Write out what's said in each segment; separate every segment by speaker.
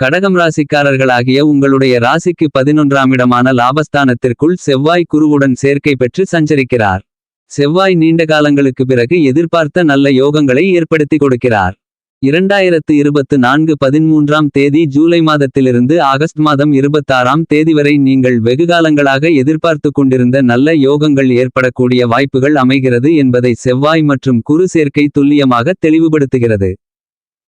Speaker 1: கடகம் ராசிக்காரர்களாகிய உங்களுடைய ராசிக்கு பதினொன்றாம் இடமான லாபஸ்தானத்திற்குள் செவ்வாய் குருவுடன் சேர்க்கை பெற்று சஞ்சரிக்கிறார். செவ்வாய் நீண்ட காலங்களுக்கு பிறகு எதிர்பார்த்த நல்ல யோகங்களை ஏற்படுத்தி கொடுக்கிறார். இரண்டாயிரத்து இருபத்து நான்கு பதிமூன்றாம் தேதி ஜூலை மாதத்திலிருந்து ஆகஸ்ட் மாதம் இருபத்தாறாம் தேதி வரை நீங்கள் வெகுகாலங்களாக எதிர்பார்த்து கொண்டிருந்த நல்ல யோகங்கள் ஏற்படக்கூடிய வாய்ப்புகள் அமைகிறது என்பதை செவ்வாய் மற்றும் குரு சேர்க்கை துல்லியமாக தெளிவுபடுத்துகிறது.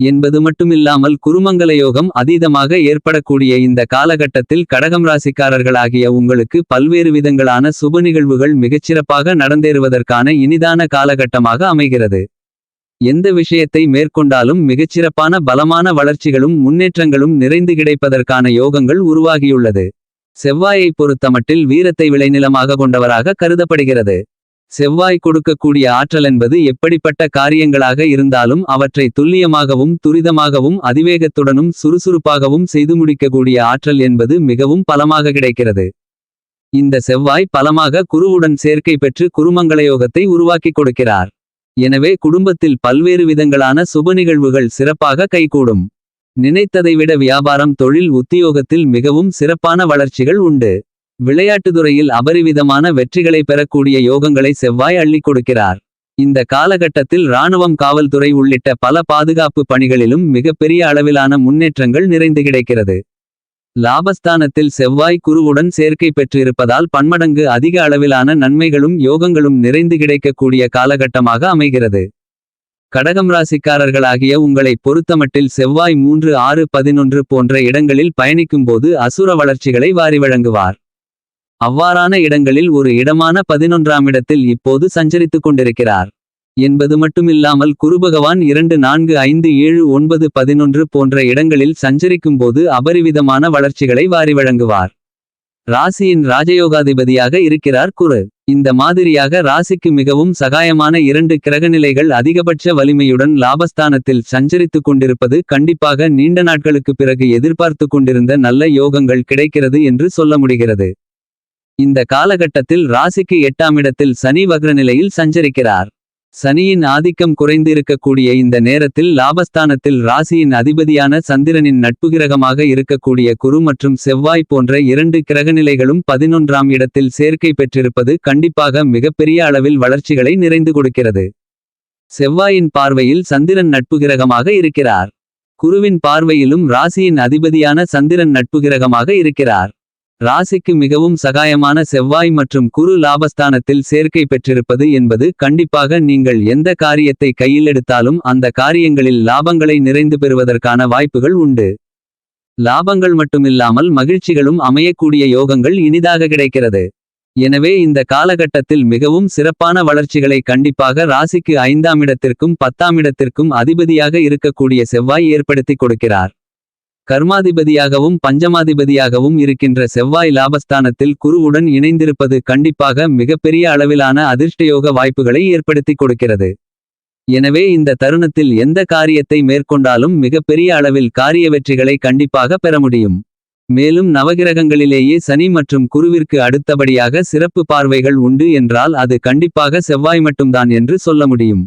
Speaker 1: என்பது மட்டுமில்லாமல் குருமங்கல யோகம் அதீதமாக ஏற்படக்கூடிய இந்த காலகட்டத்தில் கடகம் ராசிக்காரர்களாகிய உங்களுக்கு பல்வேறு விதங்களான சுப நிகழ்வுகள் மிகச்சிறப்பாக நடந்தேறுவதற்கான இனிதான காலகட்டமாக அமைகிறது. எந்த விஷயத்தை மேற்கொண்டாலும் மிகச்சிறப்பான பலமான வளர்ச்சிகளும் முன்னேற்றங்களும் நிறைந்து கிடைப்பதற்கான யோகங்கள் உருவாகியுள்ளது. செவ்வாயை பொறுத்தமட்டில் வீரத்தை விளைநிலமாக கொண்டவராக கருதப்படுகிறது. செவ்வாய் கொடுக்கக்கூடிய ஆற்றல் என்பது எப்படிப்பட்ட காரியங்களாக இருந்தாலும் அவற்றை துல்லியமாகவும் துரிதமாகவும் அதிவேகத்துடனும் சுறுசுறுப்பாகவும் செய்து முடிக்கக்கூடிய ஆற்றல் என்பது மிகவும் பலமாக கிடைக்கிறது. இந்த செவ்வாய் பலமாக குருவுடன் சேர்க்கை பெற்று குருமங்களயோகத்தை உருவாக்கிக் கொடுக்கிறார். எனவே குடும்பத்தில் பல்வேறு விதங்களான சுப நிகழ்வுகள் சிறப்பாக கைகூடும். நினைத்ததை விட வியாபாரம் தொழில் உத்தியோகத்தில் மிகவும் சிறப்பான வளர்ச்சிகள் உண்டு. விளையாட்டுத்துறையில் அபரிவிதமான வெற்றிகளை பெறக்கூடிய யோகங்களை செவ்வாய் அள்ளிக் கொடுக்கிறார். இந்த காலகட்டத்தில் இராணுவம் காவல்துறை உள்ளிட்ட பல பாதுகாப்பு பணிகளிலும் மிகப்பெரிய அளவிலான முன்னேற்றங்கள் நிறைந்து கிடைக்கிறது. லாபஸ்தானத்தில் செவ்வாய் குருவுடன் சேர்க்கை பெற்றிருப்பதால் பன்மடங்கு அதிக அளவிலான நன்மைகளும் யோகங்களும் நிறைந்து கிடைக்கக்கூடிய காலகட்டமாக அமைகிறது. கடகம் ராசிக்காரர்களாகிய உங்களை பொறுத்தமட்டில் செவ்வாய் மூன்று ஆறு பதினொன்று போன்ற இடங்களில் பயணிக்கும்போது அசுர வளர்ச்சிகளை வாரி வழங்குவார். அவ்வாறான இடங்களில் ஒரு இடமான பதினொன்றாம் இடத்தில் இப்போது சஞ்சரித்துக் கொண்டிருக்கிறார். என்பது மட்டுமில்லாமல் குருபகவான் இரண்டு நான்கு ஐந்து ஏழு ஒன்பது பதினொன்று போன்ற இடங்களில் சஞ்சரிக்கும்போது அபரிவிதமான வளர்ச்சிகளை வாரி வழங்குவார். ராசியின் ராஜயோகாதிபதியாக இருக்கிறார் குரு. இந்த மாதிரியாக ராசிக்கு மிகவும் சகாயமான இரண்டு கிரகநிலைகள் அதிகபட்ச வலிமையுடன் லாபஸ்தானத்தில் சஞ்சரித்துக் கொண்டிருப்பது கண்டிப்பாக நீண்ட நாட்களுக்கு பிறகு எதிர்பார்த்து கொண்டிருந்த நல்ல யோகங்கள் கிடைக்கிறது என்று சொல்ல முடிகிறது. இந்த காலகட்டத்தில் ராசிக்கு எட்டாம் இடத்தில் சனி வக்ரநிலையில் சஞ்சரிக்கிறார். சனியின் ஆதிக்கம் குறைந்திருக்கக்கூடிய இந்த நேரத்தில் லாபஸ்தானத்தில் ராசியின் அதிபதியான சந்திரனின் நட்புகிரகமாக இருக்கக்கூடிய குரு மற்றும் செவ்வாய் போன்ற இரண்டு கிரகநிலைகளும் பதினொன்றாம் இடத்தில் சேர்க்கை பெற்றிருப்பது கண்டிப்பாக மிகப்பெரிய அளவில் வளர்ச்சிகளை நிறைந்து கொடுக்கிறது. செவ்வாயின் பார்வையில் சந்திரன் நட்புகிரகமாக இருக்கிறார். குருவின் பார்வையிலும் ராசியின் அதிபதியான சந்திரன் நட்புகிரகமாக இருக்கிறார். ராசிக்கு மிகவும் சகாயமான செவ்வாய் மற்றும் குரு லாபஸ்தானத்தில் சேர்க்கை பெற்றிருப்பது என்பது கண்டிப்பாக நீங்கள் எந்த காரியத்தை கையில் எடுத்தாலும் அந்த காரியங்களில் லாபங்களை நிறைந்து பெறுவதற்கான வாய்ப்புகள் உண்டு. லாபங்கள் மட்டுமில்லாமல் மகிழ்ச்சிகளும் அமையக்கூடிய யோகங்கள் இனிதாக கிடைக்கிறது. எனவே இந்த காலகட்டத்தில் மிகவும் சிறப்பான வளர்ச்சிகளை கண்டிப்பாக ராசிக்கு ஐந்தாம் இடத்திற்கும் பத்தாம் இடத்திற்கும் அதிபதியாக இருக்கக்கூடிய செவ்வாய் ஏற்படுத்தி கொடுக்கிறார். கர்மாதிபதியாகவும் பஞ்சமாதிபதியாகவும் இருக்கின்ற செவ்வாய் லாபஸ்தானத்தில் குருவுடன் இணைந்திருப்பது கண்டிப்பாக மிகப்பெரிய அளவிலான அதிர்ஷ்டயோக வாய்ப்புகளை ஏற்படுத்தி கொடுக்கிறது. எனவே இந்த தருணத்தில் எந்த காரியத்தை மேற்கொண்டாலும் மிகப்பெரிய அளவில் காரிய வெற்றிகளை கண்டிப்பாக பெற முடியும். மேலும் நவகிரகங்களிலேயே சனி மற்றும் குருவிற்கு அடுத்தபடியாக சிறப்பு பார்வைகள் உண்டு என்றால் அது கண்டிப்பாக செவ்வாய் மட்டும்தான் என்று சொல்ல முடியும்.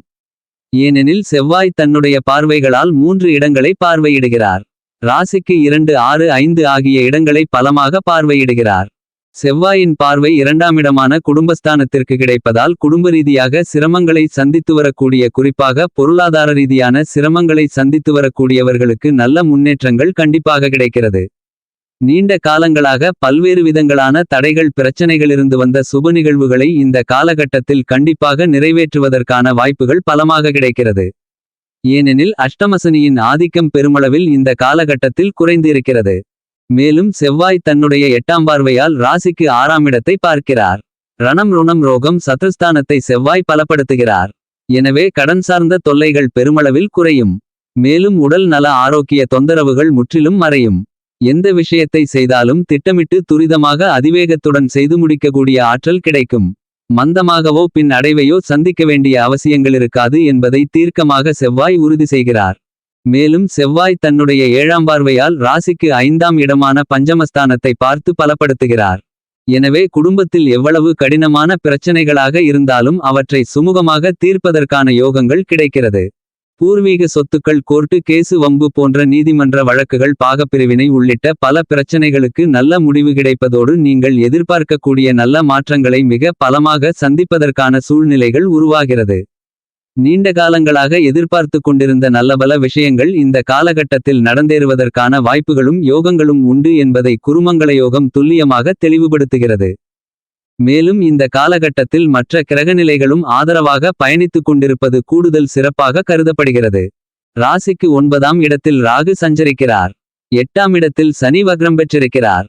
Speaker 1: ஏனெனில் செவ்வாய் தன்னுடைய பார்வைகளால் மூன்று இடங்களை பார்வையிடுகிறார். ராசிக்கு இரண்டு ஆறு ஐந்து ஆகிய இடங்களை பலமாக பார்வையிடுகிறார். செவ்வாயின் பார்வை இரண்டாமிடமான குடும்பஸ்தானத்திற்கு கிடைப்பதால் குடும்ப ரீதியாக சிரமங்களை சந்தித்து வரக்கூடிய குறிப்பாக பொருளாதார ரீதியான சிரமங்களை சந்தித்து வரக்கூடியவர்களுக்கு நல்ல முன்னேற்றங்கள் கண்டிப்பாக கிடைக்கிறது. நீண்ட காலங்களாக பல்வேறு விதங்களான தடைகள் பிரச்சனைகளிருந்து வந்த சுப நிகழ்வுகளை இந்த காலகட்டத்தில் கண்டிப்பாக நிறைவேற்றுவதற்கான வாய்ப்புகள் பலமாக கிடைக்கிறது. ஏனெனில் அஷ்டமசனியின் ஆதிக்கம் பெருமளவில் இந்த காலகட்டத்தில் குறைந்து இருக்கிறது மேலும் செவ்வாய் தன்னுடைய எட்டாம் பார்வையால் ராசிக்கு ஆறாம் இடத்தை பார்க்கிறார். ரணம் ருணம் ரோகம் சத்ருஸ்தானத்தை செவ்வாய் பலப்படுத்துகிறார். எனவே கடன் சார்ந்த தொல்லைகள் பெருமளவில் குறையும். மேலும் உடல் நல ஆரோக்கிய தொந்தரவுகள் முற்றிலும் மறையும். எந்த விஷயத்தை செய்தாலும் திட்டமிட்டு துரிதமாக அதிவேகத்துடன் செய்து முடிக்கக்கூடிய ஆற்றல் கிடைக்கும். மந்தமாகவோ பின் அடைவையோ சந்திக்க வேண்டிய அவசியங்களிருக்காது என்பதை தீர்க்கமாக செவ்வாய் உறுதி செய்கிறார். மேலும் செவ்வாய் தன்னுடைய ஏழாம் பார்வையால் ராசிக்கு ஐந்தாம் இடமான பஞ்சமஸ்தானத்தை பார்த்து பலப்படுத்துகிறார். எனவே குடும்பத்தில் எவ்வளவு கடினமான பிரச்சனைகளாக இருந்தாலும் அவற்றை சுமூகமாக தீர்ப்பதற்கான யோகங்கள் கிடைக்கிறது. பூர்வீக சொத்துக்கள் கோர்ட்டு கேசு வம்பு போன்ற நீதிமன்ற வழக்குகள் பாகப்பிரிவினை உள்ளிட்ட பல பிரச்சனைகளுக்கு நல்ல முடிவு கிடைப்பதோடு நீங்கள் எதிர்பார்க்கக்கூடிய நல்ல மாற்றங்களை மிக பலமாக சந்திப்பதற்கான சூழ்நிலைகள் உருவாகிறது. நீண்ட காலங்களாக எதிர்பார்த்து கொண்டிருந்த நல்லபல விஷயங்கள் இந்த காலகட்டத்தில் நடந்தேறுவதற்கான வாய்ப்புகளும் யோகங்களும் உண்டு என்பதை குருமங்கள யோகம் துல்லியமாக தெளிவுபடுத்துகிறது. மேலும் இந்த காலகட்டத்தில் மற்ற கிரகநிலைகளும் ஆதரவாக பயணித்துக் கொண்டிருப்பது கூடுதல் சிறப்பாக கருதப்படுகிறது. ராசிக்கு ஒன்பதாம் இடத்தில் ராகு சஞ்சரிக்கிறார். எட்டாம் இடத்தில் சனி வக்ரம் பெற்றிருக்கிறார்.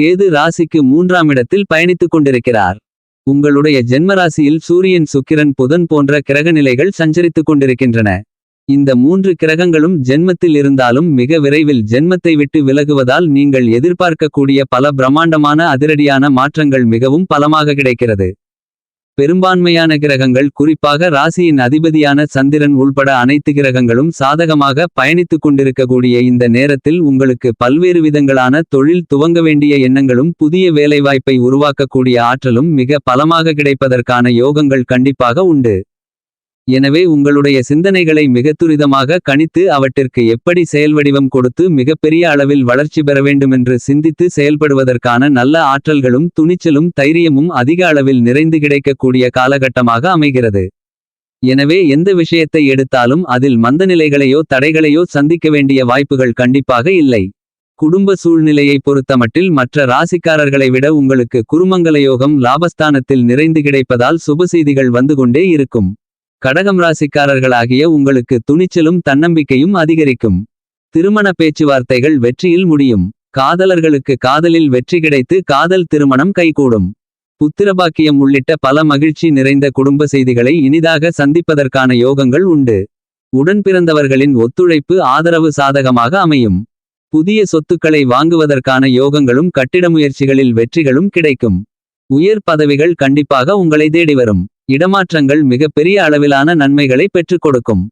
Speaker 1: கேது ராசிக்கு மூன்றாம் இடத்தில் பயணித்துக் கொண்டிருக்கிறார். உங்களுடைய ஜென்மராசியில் சூரியன் சுக்கிரன் புதன் போன்ற கிரகநிலைகள் சஞ்சரித்துக் கொண்டிருக்கின்றன. இந்த மூன்று கிரகங்களும் ஜென்மத்தில் இருந்தாலும் மிக விரைவில் ஜென்மத்தை விட்டு விலகுவதால் நீங்கள் எதிர்பார்க்கக்கூடிய பல பிரம்மாண்டமான அதிரடியான மாற்றங்கள் மிகவும் பலமாக கிடைக்கிறது. பெரும்பான்மையான கிரகங்கள் குறிப்பாக ராசியின் அதிபதியான சந்திரன் உள்பட அனைத்து கிரகங்களும் சாதகமாக பயணித்துக் கொண்டிருக்கக்கூடிய இந்த நேரத்தில் உங்களுக்கு பல்வேறு விதங்களான தொழில் துவங்க வேண்டிய எண்ணங்களும் புதிய வேலைவாய்ப்பை உருவாக்கக்கூடிய ஆற்றலும் மிக பலமாக கிடைப்பதற்கான யோகங்கள் கண்டிப்பாக உண்டு. எனவே உங்களுடைய சிந்தனைகளை மிக துரிதமாக கணித்து அவற்றிற்கு எப்படி செயல்வடிவம் கொடுத்து மிகப்பெரிய அளவில் வளர்ச்சி பெற வேண்டுமென்று சிந்தித்து செயல்படுவதற்கான நல்ல ஆற்றல்களும் துணிச்சலும் தைரியமும் அதிக அளவில் நிறைந்து கிடைக்கக்கூடிய காலகட்டமாக அமைகிறது. எனவே எந்த விஷயத்தை எடுத்தாலும் அதில் மந்தநிலைகளையோ தடைகளையோ சந்திக்க வேண்டிய வாய்ப்புகள் கண்டிப்பாக இல்லை. குடும்ப சூழ்நிலையை பொறுத்தமட்டில் மற்ற ராசிக்காரர்களை விட உங்களுக்கு குருமங்கல யோகம் லாபஸ்தானத்தில் நிறைந்து கிடைப்பதால் சுபசெய்திகள் வந்து கொண்டே இருக்கும். கடகம் ராசிக்காரர்களாகிய உங்களுக்கு துணிச்சலும் தன்னம்பிக்கையும் அதிகரிக்கும். திருமண பேச்சுவார்த்தைகள் வெற்றியில் முடியும். காதலர்களுக்கு காதலில் வெற்றி கிடைத்து காதல் திருமணம் கைகூடும். புத்திரபாக்கியம் உள்ளிட்ட பல மகிழ்ச்சி நிறைந்த குடும்ப செய்திகளை இனிதாக சந்திப்பதற்கான யோகங்கள் உண்டு. உடன் பிறந்தவர்களின் ஒத்துழைப்பு ஆதரவு சாதகமாக அமையும். புதிய சொத்துக்களை வாங்குவதற்கான யோகங்களும் கட்டிட முயற்சிகளில் வெற்றிகளும் கிடைக்கும். உயர் பதவிகள் கண்டிப்பாக உங்களை தேடி வரும். இடமாற்றங்கள் மிகப்பெரிய அளவிலான நன்மைகளை பெற்றுக் கொடுக்கும்.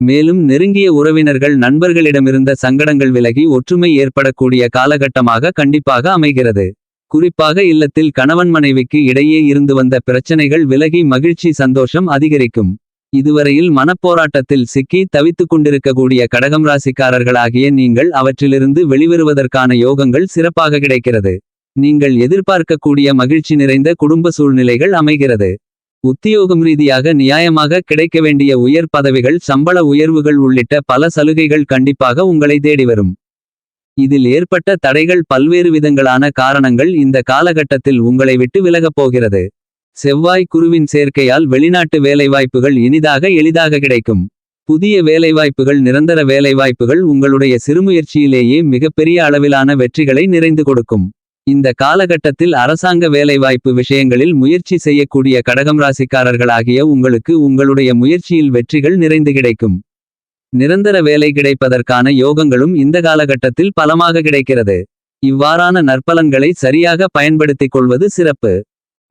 Speaker 1: மேலும் நெருங்கிய உறவினர்கள் நண்பர்களிடமிருந்த சங்கடங்கள் விலகி ஒற்றுமை ஏற்படக்கூடிய காலகட்டமாக கண்டிப்பாக அமைகிறது. குறிப்பாக இல்லத்தில் கணவன் மனைவிக்கு இடையே இருந்து வந்த பிரச்சனைகள் விலகி மகிழ்ச்சி சந்தோஷம் அதிகரிக்கும். இதுவரையில் மனப்போராட்டத்தில் சிக்கி தவித்துக் கொண்டிருக்கக்கூடிய கடகம் ராசிக்காரர்களாகிய நீங்கள் அவற்றிலிருந்து வெளிவருவதற்கான யோகங்கள் சிறப்பாக கிடைக்கிறது. நீங்கள் எதிர்பார்க்கக்கூடிய மகிழ்ச்சி நிறைந்த குடும்ப சூழ்நிலைகள் அமைகிறது. உத்தியோகம் ரீதியாக நியாயமாக கிடைக்க வேண்டிய உயர் பதவிகள் சம்பள உயர்வுகள் உள்ளிட்ட பல சலுகைகள் கண்டிப்பாக உங்களை தேடி வரும். இதில் ஏற்பட்ட தடைகள் பல்வேறு விதங்களான காரணங்கள் இந்த காலகட்டத்தில் உங்களை விட்டு விலகப் போகிறது. செவ்வாய் குருவின் சேர்க்கையால் வெளிநாட்டு வேலைவாய்ப்புகள் இனிதாக எளிதாக கிடைக்கும். புதிய வேலைவாய்ப்புகள் நிரந்தர வேலைவாய்ப்புகள் உங்களுடைய சிறுமுயற்சியிலேயே மிகப்பெரிய அளவிலான வெற்றிகளை நிறைந்து கொடுக்கும். இந்த காலகட்டத்தில் அரசாங்க வேலைவாய்ப்பு விஷயங்களில் முயற்சி செய்யக்கூடிய கடகம் ராசிக்காரர்களாகிய உங்களுக்கு உங்களுடைய முயற்சியில் வெற்றிகள் நிறைந்து கிடைக்கும். நிரந்தர வேலை கிடைப்பதற்கான யோகங்களும் இந்த காலகட்டத்தில் பலமாக கிடைக்கிறது. இவ்வாறான நற்பலன்களை சரியாக பயன்படுத்திக் கொள்வது சிறப்பு.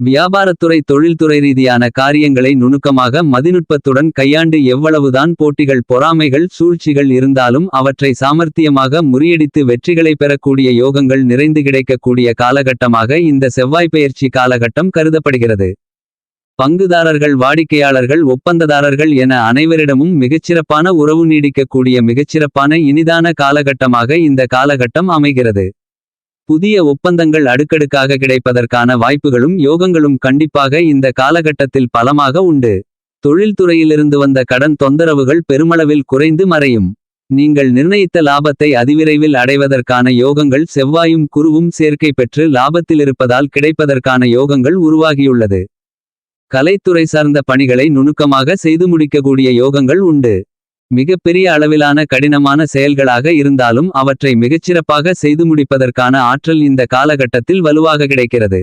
Speaker 1: வியாபாரத்துறை தொழில்துறை ரீதியான காரியங்களை நுணுக்கமாக மதிநுட்பத்துடன் கையாண்டு எவ்வளவுதான் போட்டிகள் பொறாமைகள் சூழ்ச்சிகள் இருந்தாலும் அவற்றை சாமர்த்தியமாக முறியடித்து வெற்றிகளை பெறக்கூடிய யோகங்கள் நிறைந்து கிடைக்கக்கூடிய காலகட்டமாக இந்த செவ்வாய் பெயர்ச்சி காலகட்டம் கருதப்படுகிறது. பங்குதாரர்கள் வாடிக்கையாளர்கள் ஒப்பந்ததாரர்கள் என அனைவரிடமும் மிகச்சிறப்பான உறவு நீடிக்கக்கூடிய மிகச்சிறப்பான இனிதான காலகட்டமாக இந்த காலகட்டம் அமைகிறது. புதிய ஒப்பந்தங்கள் அடுக்கடுக்காக கிடைப்பதற்கான வாய்ப்புகளும் யோகங்களும் கண்டிப்பாக இந்த காலகட்டத்தில் பலமாக உண்டு. தொழில்துறையிலிருந்து வந்த கடன் தொந்தரவுகள் பெருமளவில் குறைந்து மறையும். நீங்கள் நிர்ணயித்த லாபத்தை அதிவிரைவில் அடைவதற்கான யோகங்கள் செவ்வாயும் குருவும் சேர்க்கை பெற்று லாபத்திலிருப்பதால் கிடைப்பதற்கான யோகங்கள் உருவாகியுள்ளது. கலைத்துறை சார்ந்த பணிகளை நுணுக்கமாக செய்து முடிக்கக்கூடிய யோகங்கள் உண்டு. மிகப்பெரிய அளவிலான கடினமான செயல்களாக இருந்தாலும் அவற்றை மிகச்சிறப்பாக செய்து முடிப்பதற்கான ஆற்றல் இந்த காலகட்டத்தில் வலுவாக கிடைக்கிறது.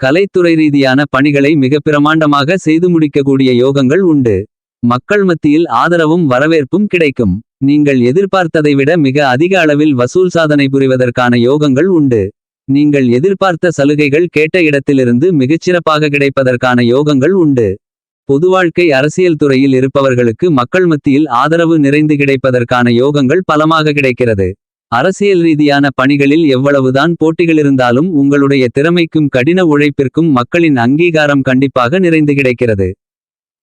Speaker 1: கலைத்துறை ரீதியான பணிகளை மிக பிரமாண்டமாக செய்து முடிக்கக்கூடிய யோகங்கள் உண்டு. மக்கள் மத்தியில் ஆதரவும் வரவேற்பும் கிடைக்கும். நீங்கள் எதிர்பார்த்ததை விட மிக அதிக அளவில் வசூல் சாதனை புரிவதற்கான யோகங்கள் உண்டு. நீங்கள் எதிர்பார்த்த சலுகைகள் கேட்ட இடத்திலிருந்து மிகச்சிறப்பாக கிடைப்பதற்கான யோகங்கள் உண்டு. பொது வாழ்க்கை அரசியல் துறையில் இருப்பவர்களுக்கு மக்கள் மத்தியில் ஆதரவு நிறைந்து கிடைப்பதற்கான யோகங்கள் பலமாக கிடைக்கிறது. அரசியல் ரீதியான பணிகளில் எவ்வளவுதான் போட்டிகளிருந்தாலும் உங்களுடைய திறமைக்கும் கடின உழைப்பிற்கும் மக்களின் அங்கீகாரம் கண்டிப்பாக நிறைந்து கிடைக்கிறது.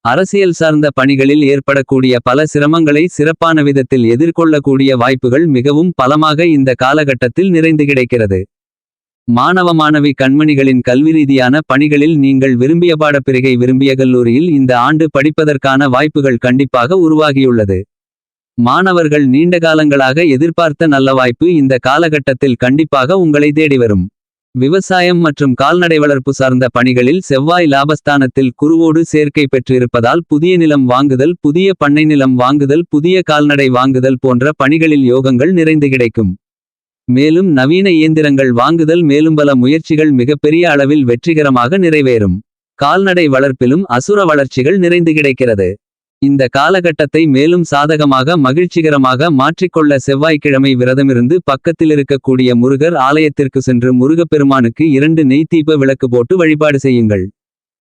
Speaker 1: அரசியல் சார்ந்த பணிகளில் ஏற்படக்கூடிய பல சிரமங்களை சிறப்பான விதத்தில் எதிர்கொள்ளக்கூடிய வாய்ப்புகள் மிகவும் பலமாக இந்த காலகட்டத்தில் நிறைந்து கிடைக்கிறது. மாணவ மாணவி கண்மணிகளின் கல்வி ரீதியான பணிகளில் நீங்கள் விரும்பிய பாடப்பிரிகை விரும்பிய கல்லூரியில் இந்த ஆண்டு படிப்பதற்கான வாய்ப்புகள் கண்டிப்பாக உருவாகியுள்ளது. மாணவர்கள் நீண்ட காலங்களாக எதிர்பார்த்த நல்ல வாய்ப்பு இந்த காலகட்டத்தில் கண்டிப்பாக உங்களை தேடி வரும் விவசாயம் மற்றும் கால்நடை வளர்ப்பு சார்ந்த பணிகளில் செவ்வாய் லாபஸ்தானத்தில் குருவோடு சேர்க்கை பெற்றிருப்பதால் புதிய நிலம் வாங்குதல் புதிய பண்ணை நிலம் வாங்குதல் புதிய கால்நடை வாங்குதல் போன்ற பணிகளில் யோகங்கள் நிறைந்து கிடைக்கும். மேலும் நவீன இயந்திரங்கள் வாங்குதல் மேலும் பல முயற்சிகள் மிகப்பெரிய அளவில் வெற்றிகரமாக நிறைவேறும். கால்நடை வளர்ப்பிலும் அசுர வளர்ச்சிகள் நிறைந்து கிடைக்கிறது. இந்த காலகட்டத்தை மேலும் சாதகமாக மகிழ்ச்சிகரமாக மாற்றிக்கொள்ள செவ்வாய்க்கிழமை விரதமிருந்து பக்கத்தில் இருக்கக்கூடிய முருகர் ஆலயத்திற்கு சென்று முருகப்பெருமானுக்கு இரண்டு நெய் தீப விளக்கு போட்டு வழிபாடு செய்யுங்கள்.